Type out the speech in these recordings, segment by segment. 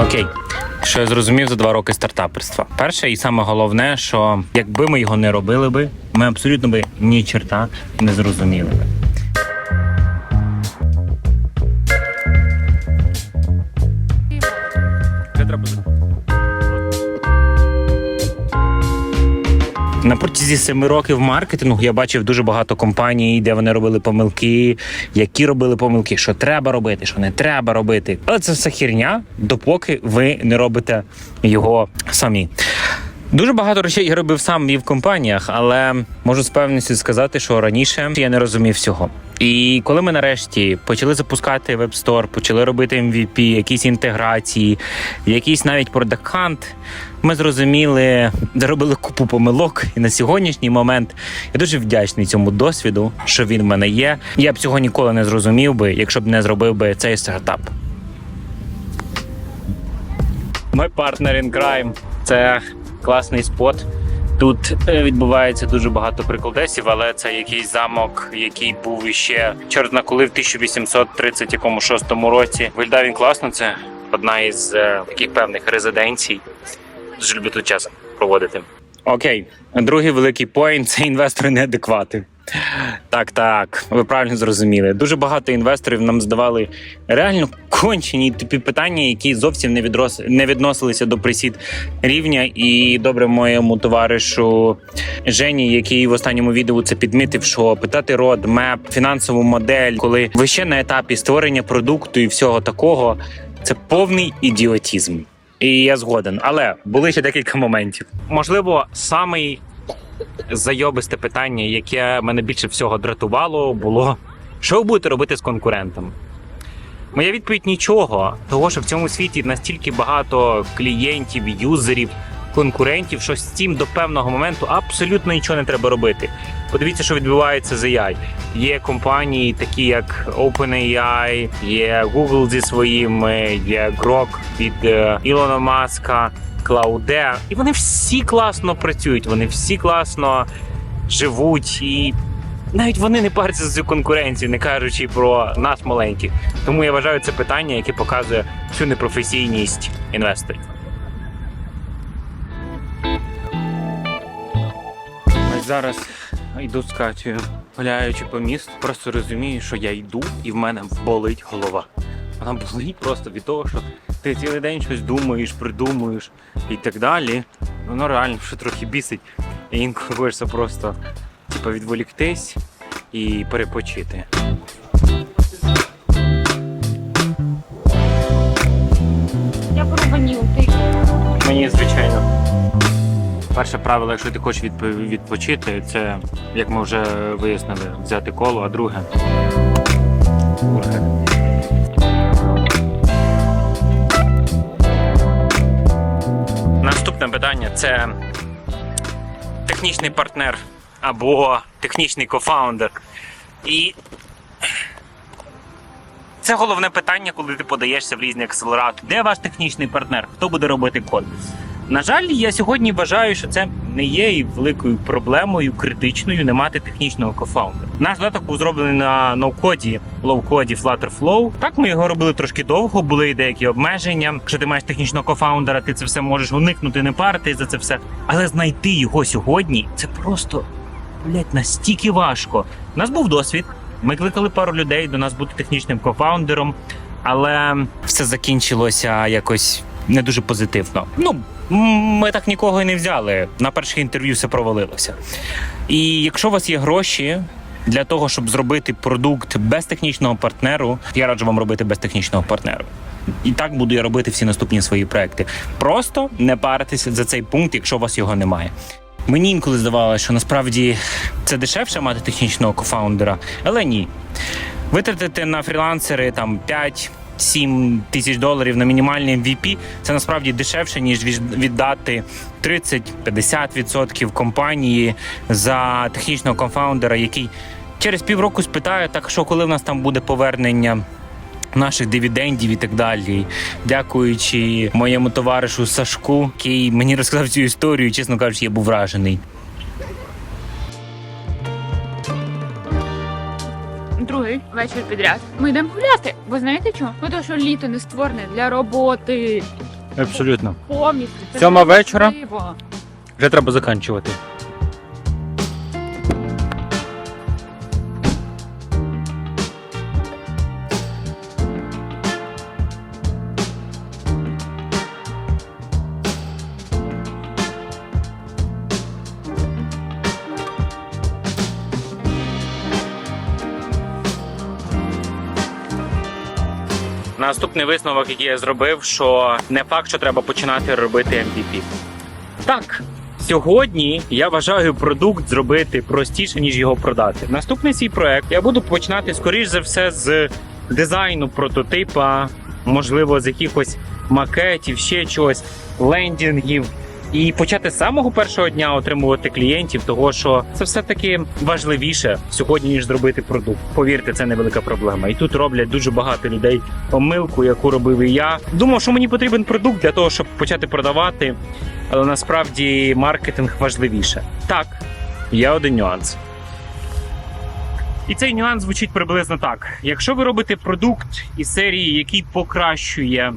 Окей, що я зрозумів за два роки стартаперства. Перше і саме головне, що якби ми його не робили би, ми абсолютно би ні черта не зрозуміли би. На протязі семи років маркетингу я бачив дуже багато компаній, де вони робили помилки, які робили помилки, що треба робити, що не треба робити. Але це все херня, допоки ви не робите його самі. Дуже багато речей я робив сам і в компаніях, але можу з певністю сказати, що раніше я не розумів всього. І коли ми нарешті почали запускати веб-стор, почали робити MVP, якісь інтеграції, якийсь навіть продакхант, ми зрозуміли, зробили купу помилок. І на сьогоднішній момент я дуже вдячний цьому досвіду, що він в мене є. Я б цього ніколи не зрозумів би, якщо б не зробив би цей стартап. Мой партнер in crime – це класний спот. Тут е, відбувається дуже багато приколдесів, але це якийсь замок, який був іще чорна коли в 1836 році. Виглядає він класно. Це одна із е, таких певних резиденцій. Дуже люблю тут час проводити. Окей, другий великий поінт це інвестори неадеквати. Так, так, ви правильно зрозуміли. Дуже багато інвесторів нам здавали реально кончені типі питання, які зовсім не відрос... не відносилися до присід рівня. І добре моєму товаришу Жені, який в останньому відео це підмітив, що питати родмеп, фінансову модель, коли ви ще на етапі створення продукту і всього такого, це повний ідіотізм. І я згоден, але були ще декілька моментів. Можливо, самий зайобисте питання, яке мене більше всього дратувало, було: що ви будете робити з конкурентом? Моя відповідь нічого, того що в цьому світі настільки багато клієнтів, юзерів, конкурентів, що з цим до певного моменту абсолютно нічого не треба робити. Подивіться, що відбувається з AI. Є компанії, такі як OpenAI, є Google зі своїми, є Grok від е, Ілона Маска, Клауде. І вони всі класно працюють, вони всі класно живуть і. Навіть вони не паряться за цю конкуренцію, не кажучи про нас маленьких. Тому я вважаю це питання, яке показує всю непрофесійність інвесторів. Зараз йду з Катю, гуляючи по місту, просто розумію, що я йду і в мене болить голова. Вона болить просто від того, що ти цілий день щось думаєш, придумуєш і так далі. Воно реально що трохи бісить. І інколи хочеться просто типу, відволіктись і перепочити. Я беру ваніль, ти Мені звичайно. Перше правило, якщо ти хочеш відп- відпочити, це, як ми вже вияснили, взяти коло, а друге. Наступне питання це технічний партнер або технічний кофаундер. І це головне питання, коли ти подаєшся в різні акселератори. Де ваш технічний партнер? Хто буде робити код? На жаль, я сьогодні вважаю, що це не є і великою проблемою критичною не мати технічного кофаундера. Наш додаток був зроблений на ноу-коді, лоу-коді Flutterflow. Так ми його робили трошки довго, були і деякі обмеження. Якщо ти маєш технічного кофаундера, ти це все можеш уникнути, не парити за це все. Але знайти його сьогодні це просто блять настільки важко. У нас був досвід. Ми кликали пару людей до нас бути технічним кофаундером, але все закінчилося якось не дуже позитивно. Ну, ми так нікого і не взяли. На перших інтерв'ю все провалилося. І якщо у вас є гроші. Для того щоб зробити продукт без технічного партнеру, я раджу вам робити без технічного партнеру. І так буду я робити всі наступні свої проекти. Просто не паритися за цей пункт, якщо у вас його немає. Мені інколи здавалося, що насправді це дешевше мати технічного кофаундера, але ні. Витратити на фрілансери там 5-7 тисяч доларів на мінімальний MVP – це насправді дешевше, ніж від- віддати 30-50% компанії за технічного кофаундера, який через півроку спитає, так що коли в нас там буде повернення наших дивідендів і так далі. Дякуючи моєму товаришу Сашку, який мені розказав цю історію, чесно кажучи, я був вражений. Коли вечір підряд. Ми йдемо гуляти. Бо знаєте чому? Бо то, що літо не створене для роботи. Абсолютно. Повністю. Це Сьома вечора. Вже треба заканчувати. Наступний висновок, який я зробив, що не факт, що треба починати робити MVP. Так, сьогодні я вважаю продукт зробити простіше, ніж його продати. Наступний свій проект я буду починати, скоріш за все, з дизайну прототипа, можливо, з якихось макетів, ще чогось, лендінгів. І почати з самого першого дня отримувати клієнтів, того що це все таки важливіше сьогодні, ніж зробити продукт. Повірте, це невелика проблема. І тут роблять дуже багато людей помилку, яку робив і я. Думав, що мені потрібен продукт для того, щоб почати продавати, але насправді маркетинг важливіше. Так, є один нюанс. І цей нюанс звучить приблизно так: якщо ви робите продукт із серії, який покращує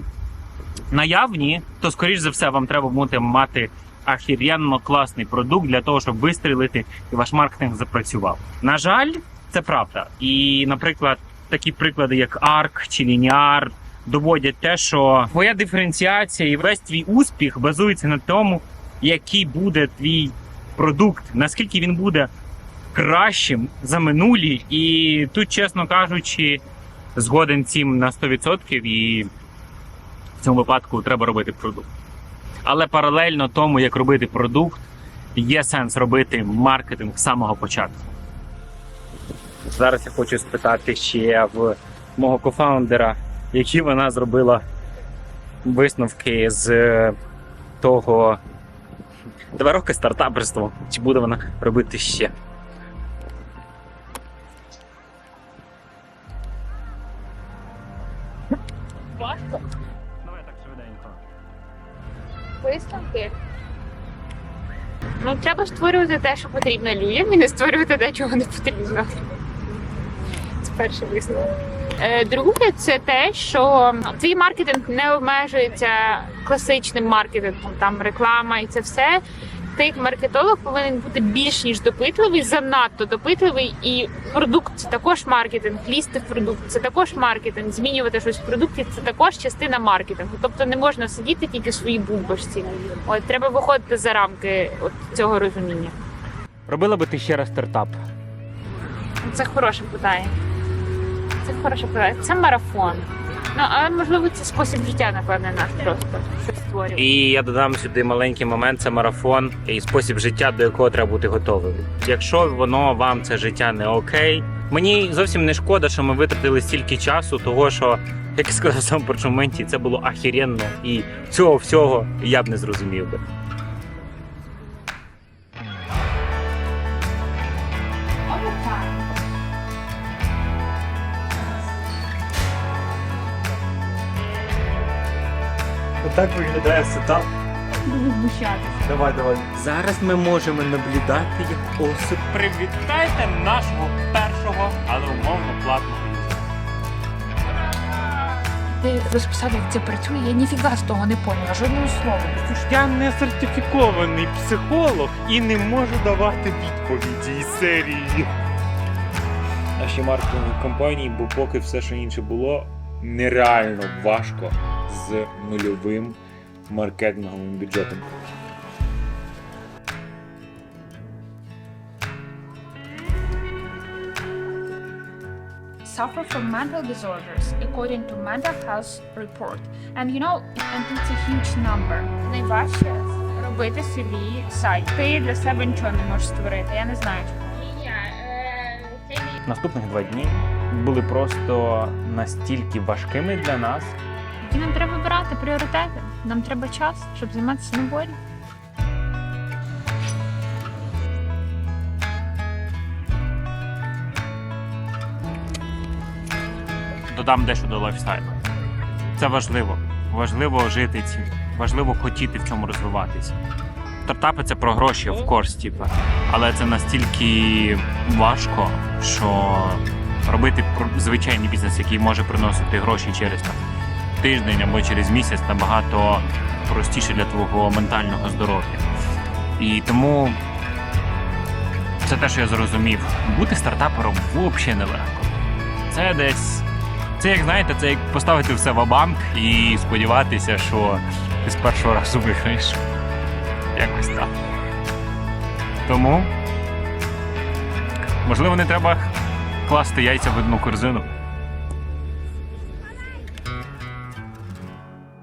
наявні, то скоріш за все вам треба буде мати ахір'янно класний продукт для того, щоб вистрілити і ваш маркетинг запрацював. На жаль, це правда. І, наприклад, такі приклади, як ARC чи Linear, доводять те, що твоя диференціація і весь твій успіх базується на тому, який буде твій продукт, наскільки він буде кращим за минулі. І тут, чесно кажучи, згоден цим на 100% і в цьому випадку треба робити продукт. Але паралельно тому, як робити продукт, є сенс робити маркетинг з самого початку. Зараз я хочу спитати ще в мого кофаундера, які вона зробила висновки з е, того два роки стартаперства. Чи буде вона робити ще? Важко. Давай. Висновки. Ну, треба створювати те, що потрібно людям, і не створювати те, чого не потрібно. Це перший висновок. Е, Друге, це те, що твій маркетинг не обмежується класичним маркетингом, там реклама і це все. Ти як маркетолог повинен бути більш ніж допитливий, занадто допитливий, і продукт це також маркетинг, лізти в продукт, це також маркетинг, змінювати щось в продукті, це також частина маркетингу. Тобто не можна сидіти тільки в своїй бульбашці. От треба виходити за рамки от цього розуміння. Робила би ти ще раз стартап? Це хороше питання. Це хороше питання. Це марафон. Ну, але можливо це спосіб життя, напевне, наш просто що створює. І я додам сюди маленький момент: це марафон і спосіб життя, до якого треба бути готовим. Якщо воно вам це життя не окей, мені зовсім не шкода, що ми витратили стільки часу, того що, як я сказав першому моменті, це було ахіренно, і цього всього я б не зрозумів би. Отак виглядає сетап. Буду знущатися. Давай, давай. Зараз ми можемо наблюдати, як осип. Привітайте нашого першого, але умовно платного. Ти розписав, як це працює, я ніфіга з того не поняла, жодного слова. Я не сертифікований психолог і не можу давати відповіді із серії. Наші маркетингові компанії, бо поки все, що інше було, нереально важко з нульовим маркетинговим бюджетом. suffer from mental disorders according to mental health report and you know and it's a huge number Найважче робити собі сайт. Ти для себе нічого не можеш створити. Я не знаю. Наступних два дні були просто настільки важкими для нас. І нам треба вибирати пріоритети. Нам треба час, щоб займатися наборі. Додам дещо до лайфстайлу. Це важливо. Важливо жити цим. Важливо хотіти в чому розвиватися. Стартапи це про гроші, в корс, типа. Але це настільки важко, що робити звичайний бізнес, який може приносити гроші через там, тиждень або через місяць, набагато простіше для твого ментального здоров'я. І тому це те, що я зрозумів. Бути стартапером взагалі нелегко. Це десь. Це як знаєте, це як поставити все в банк і сподіватися, що ти з першого разу виграєш. Якось так. Тому, можливо, не треба класти яйця в одну корзину.